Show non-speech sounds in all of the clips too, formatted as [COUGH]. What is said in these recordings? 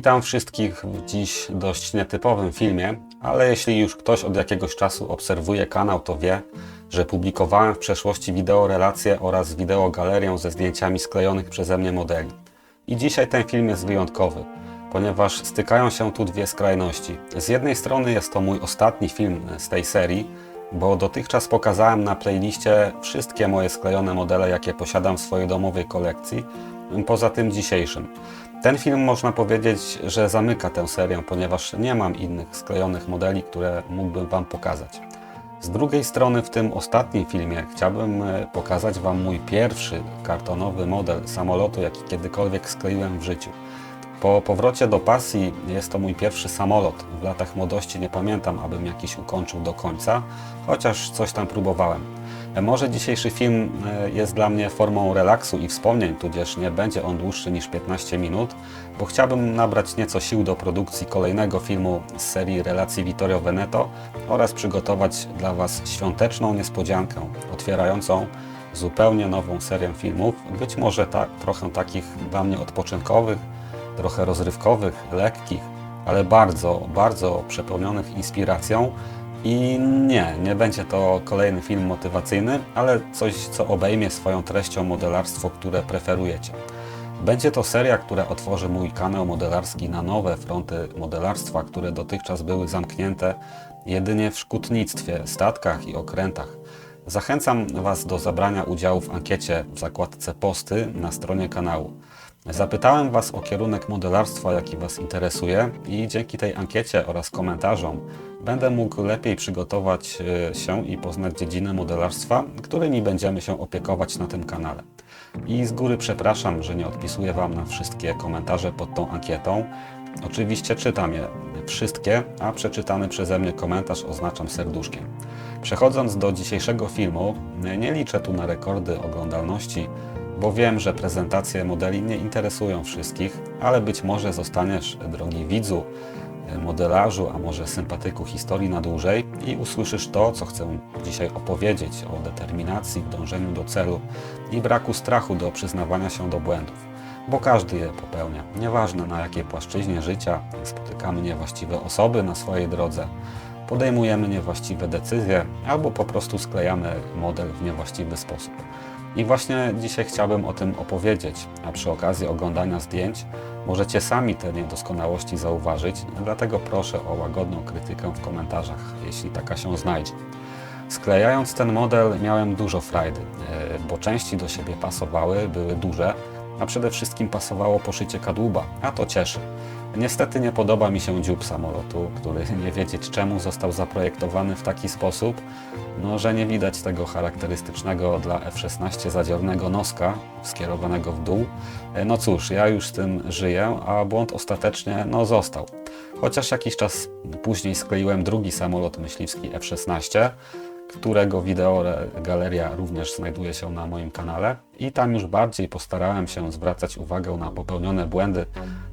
Witam wszystkich w dziś dość nietypowym filmie, ale jeśli już ktoś od jakiegoś czasu obserwuje kanał, to wie, że publikowałem w przeszłości wideo relacje oraz wideo galerię ze zdjęciami sklejonych przeze mnie modeli. I dzisiaj ten film jest wyjątkowy, ponieważ stykają się tu dwie skrajności. Z jednej strony jest to mój ostatni film z tej serii, bo dotychczas pokazałem na playliście wszystkie moje sklejone modele, jakie posiadam w swojej domowej kolekcji, poza tym dzisiejszym. Ten film można powiedzieć, że zamyka tę serię, ponieważ nie mam innych sklejonych modeli, które mógłbym Wam pokazać. Z drugiej strony w tym ostatnim filmie chciałbym e, pokazać Wam mój pierwszy kartonowy model samolotu, jaki kiedykolwiek skleiłem w życiu. Po powrocie do pasji jest to mój pierwszy samolot. W latach młodości nie pamiętam, abym jakiś ukończył do końca, chociaż coś tam próbowałem. Może dzisiejszy film e, jest dla mnie formą relaksu i wspomnień, tudzież nie będzie on dłuższy niż 15 minut, bo chciałbym nabrać nieco sił do produkcji kolejnego filmu z serii relacji Vittorio Veneto oraz przygotować dla Was świąteczną niespodziankę otwierającą zupełnie nową serię filmów, być może ta, trochę takich dla mnie odpoczynkowych, trochę rozrywkowych, lekkich, ale bardzo, bardzo przepełnionych inspiracją. I nie, nie będzie to kolejny film motywacyjny, ale coś, co obejmie swoją treścią modelarstwo, które preferujecie. Będzie to seria, która otworzy mój kanał modelarski na nowe fronty modelarstwa, które dotychczas były zamknięte jedynie w szkutnictwie, statkach i okrętach. Zachęcam Was do zabrania udziału w ankiecie w zakładce posty na stronie kanału. Zapytałem Was o kierunek modelarstwa, jaki Was interesuje i dzięki tej ankiecie oraz komentarzom będę mógł lepiej przygotować e, się i poznać dziedzinę modelarstwa, którymi będziemy się opiekować na tym kanale. I z góry przepraszam, że nie odpisuję Wam na wszystkie komentarze pod tą ankietą. Oczywiście czytam je wszystkie, a przeczytany przeze mnie komentarz oznaczam serduszkiem. Przechodząc do dzisiejszego filmu, nie liczę tu na rekordy oglądalności, bo wiem, że prezentacje modeli nie interesują wszystkich, ale być może zostaniesz, drogi widzu, modelarzu, a może sympatyku historii na dłużej i usłyszysz to, co chcę dzisiaj opowiedzieć o determinacji w dążeniu do celu i braku strachu do przyznawania się do błędów, bo każdy je popełnia. Nieważne na jakiej płaszczyźnie życia spotykamy niewłaściwe osoby na swojej drodze, podejmujemy niewłaściwe decyzje albo po prostu sklejamy model w niewłaściwy sposób. I właśnie dzisiaj chciałbym o tym opowiedzieć, a przy okazji oglądania zdjęć możecie sami te niedoskonałości zauważyć, dlatego proszę o łagodną krytykę w komentarzach, jeśli taka się znajdzie. Sklejając ten model miałem dużo frajdy, e, bo części do siebie pasowały, były duże, a przede wszystkim pasowało poszycie kadłuba, a to cieszy. Niestety nie podoba mi się dziób samolotu, który [LAUGHS] nie wiedzieć czemu został zaprojektowany w taki sposób, no, że nie widać tego charakterystycznego dla F-16 zadziornego noska skierowanego w dół. E, No cóż, ja już z tym żyję, a błąd ostatecznie no, został. Chociaż jakiś czas później skleiłem drugi samolot myśliwski F-16, którego wideo galeria również znajduje się na moim kanale i tam już bardziej postarałem się zwracać uwagę na popełnione błędy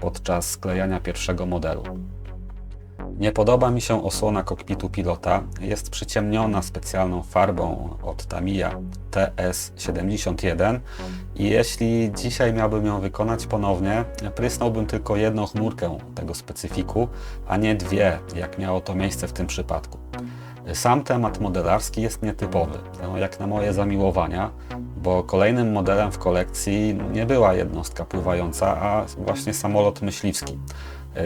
podczas sklejania pierwszego modelu. Nie podoba mi się osłona kokpitu pilota. Jest przyciemniona specjalną farbą od Tamiya TS71 i jeśli dzisiaj miałbym ją wykonać ponownie, prysnąłbym tylko jedną chmurkę tego specyfiku, a nie dwie, jak miało to miejsce w tym przypadku. Sam temat modelarski jest nietypowy, no, jak na moje zamiłowania, bo kolejnym modelem w kolekcji nie była jednostka pływająca, a właśnie samolot myśliwski.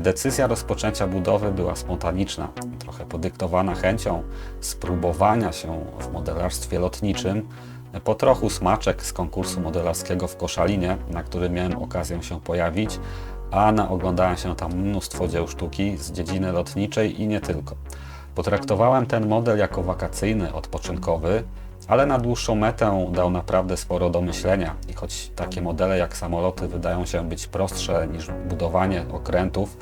Decyzja rozpoczęcia budowy była spontaniczna, trochę podyktowana chęcią spróbowania się w modelarstwie lotniczym, po trochu smaczek z konkursu modelarskiego w Koszalinie, na którym miałem okazję się pojawić, a naoglądałem się tam mnóstwo dzieł sztuki z dziedziny lotniczej i nie tylko. Potraktowałem ten model jako wakacyjny, odpoczynkowy, ale na dłuższą metę dał naprawdę sporo do myślenia. I choć takie modele jak samoloty wydają się być prostsze niż budowanie okrętów,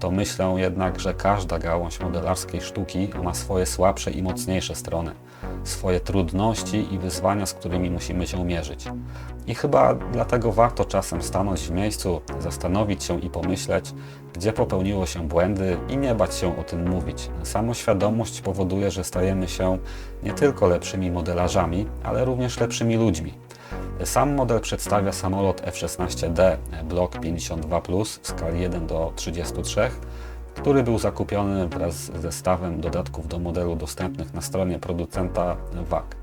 to myślę jednak, że każda gałąź modelarskiej sztuki ma swoje słabsze i mocniejsze strony, swoje trudności i wyzwania, z którymi musimy się mierzyć. I chyba dlatego warto czasem stanąć w miejscu, zastanowić się i pomyśleć, gdzie popełniło się błędy i nie bać się o tym mówić. Samoświadomość powoduje, że stajemy się nie tylko lepszymi modelarzami, ale również lepszymi ludźmi. Sam model przedstawia samolot F-16D Block 52 w skali 1 do 33, który był zakupiony wraz z zestawem dodatków do modelu dostępnych na stronie producenta WAG.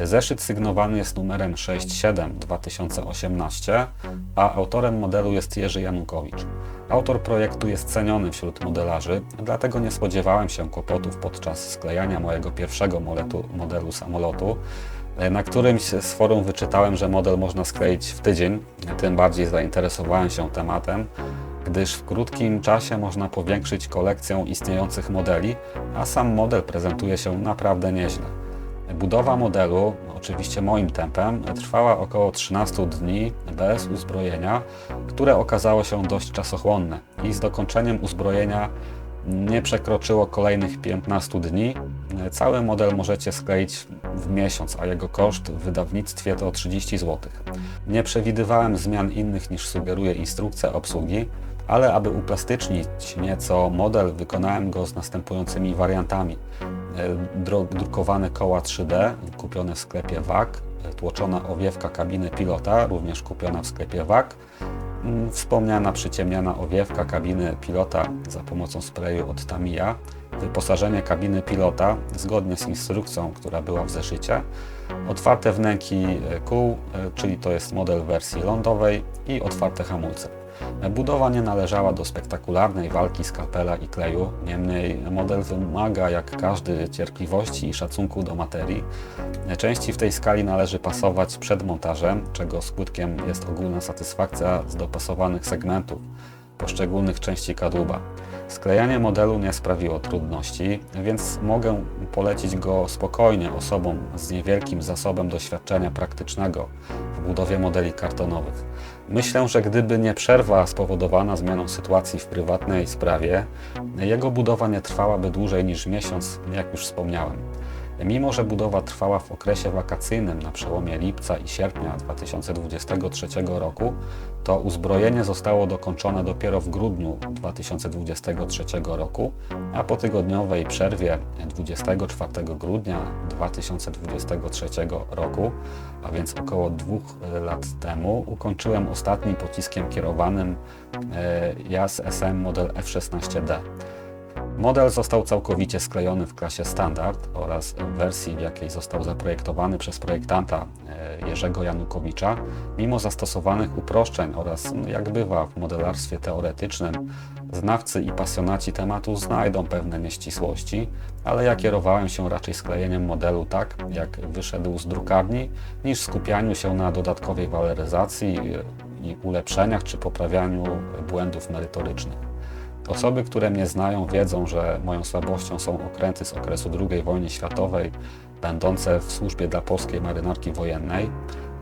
Zeszyt sygnowany jest numerem 67 2018, a autorem modelu jest Jerzy Janukowicz. Autor projektu jest ceniony wśród modelarzy, dlatego nie spodziewałem się kłopotów podczas sklejania mojego pierwszego modelu samolotu. Na którymś z forum wyczytałem, że model można skleić w tydzień, tym bardziej zainteresowałem się tematem, gdyż w krótkim czasie można powiększyć kolekcję istniejących modeli, a sam model prezentuje się naprawdę nieźle. Budowa modelu, oczywiście moim tempem, trwała około 13 dni bez uzbrojenia, które okazało się dość czasochłonne i z dokończeniem uzbrojenia nie przekroczyło kolejnych 15 dni. Cały model możecie skleić w miesiąc, a jego koszt w wydawnictwie to 30 zł. Nie przewidywałem zmian innych niż sugeruje instrukcja obsługi, ale aby uplastycznić nieco model, wykonałem go z następującymi wariantami. Drukowane koła 3D kupione w sklepie WAG, tłoczona owiewka kabiny pilota, również kupiona w sklepie WAG, wspomniana przyciemniana owiewka kabiny pilota za pomocą sprayu od Tamiya, wyposażenie kabiny pilota zgodnie z instrukcją, która była w zeszycie, otwarte wnęki kół, czyli to jest model wersji lądowej i otwarte hamulce. Budowa nie należała do spektakularnej walki skalpela i kleju, niemniej model wymaga jak każdy cierpliwości i szacunku do materii. Części w tej skali należy pasować przed montażem, czego skutkiem jest ogólna satysfakcja z dopasowanych segmentów poszczególnych części kadłuba. Sklejanie modelu nie sprawiło trudności, więc mogę polecić go spokojnie osobom z niewielkim zasobem doświadczenia praktycznego w budowie modeli kartonowych. Myślę, że gdyby nie przerwa spowodowana zmianą sytuacji w prywatnej sprawie, jego budowa nie trwałaby dłużej niż miesiąc, jak już wspomniałem. Mimo, że budowa trwała w okresie wakacyjnym na przełomie lipca i sierpnia 2023 roku, to uzbrojenie zostało dokończone dopiero w grudniu 2023 roku, a po tygodniowej przerwie 24 grudnia 2023 roku, a więc około dwóch lat temu, ukończyłem ostatnim pociskiem kierowanym e, JAS SM model F16D. Model został całkowicie sklejony w klasie standard oraz w wersji, w jakiej został zaprojektowany przez projektanta e, Jerzego Janukowicza, mimo zastosowanych uproszczeń oraz, no, jak bywa w modelarstwie teoretycznym, znawcy i pasjonaci tematu znajdą pewne nieścisłości, ale ja kierowałem się raczej sklejeniem modelu tak, jak wyszedł z drukarni, niż skupianiu się na dodatkowej waloryzacji i ulepszeniach czy poprawianiu błędów merytorycznych. Osoby, które mnie znają, wiedzą, że moją słabością są okręty z okresu II wojny światowej, będące w służbie dla polskiej marynarki wojennej.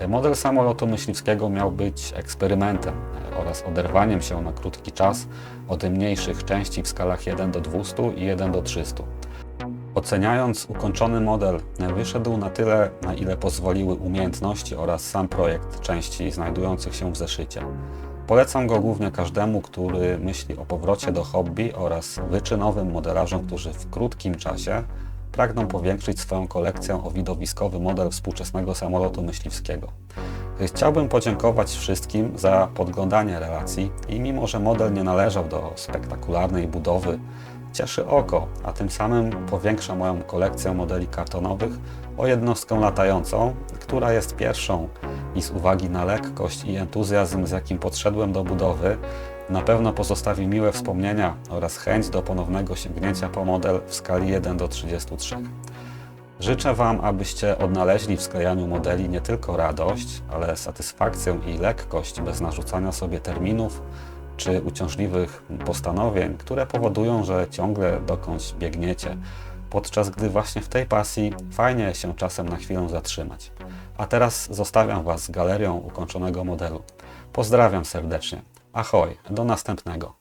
Model samolotu myśliwskiego miał być eksperymentem oraz oderwaniem się na krótki czas od mniejszych części w skalach 1 do 200 i 1 do 300. Oceniając ukończony model, wyszedł na tyle, na ile pozwoliły umiejętności oraz sam projekt części znajdujących się w zeszycie. Polecam go głównie każdemu, który myśli o powrocie do hobby oraz wyczynowym modelarzom, którzy w krótkim czasie pragną powiększyć swoją kolekcję o widowiskowy model współczesnego samolotu myśliwskiego. Chciałbym podziękować wszystkim za podglądanie relacji i mimo, że model nie należał do spektakularnej budowy, cieszy oko, a tym samym powiększa moją kolekcję modeli kartonowych o jednostkę latającą, która jest pierwszą i z uwagi na lekkość i entuzjazm, z jakim podszedłem do budowy, na pewno pozostawi miłe wspomnienia oraz chęć do ponownego sięgnięcia po model w skali 1 do 33. Życzę Wam, abyście odnaleźli w sklejaniu modeli nie tylko radość, ale satysfakcję i lekkość bez narzucania sobie terminów czy uciążliwych postanowień, które powodują, że ciągle dokądś biegniecie, podczas gdy właśnie w tej pasji fajnie się czasem na chwilę zatrzymać. A teraz zostawiam Was z galerią ukończonego modelu. Pozdrawiam serdecznie. Ahoj, do następnego.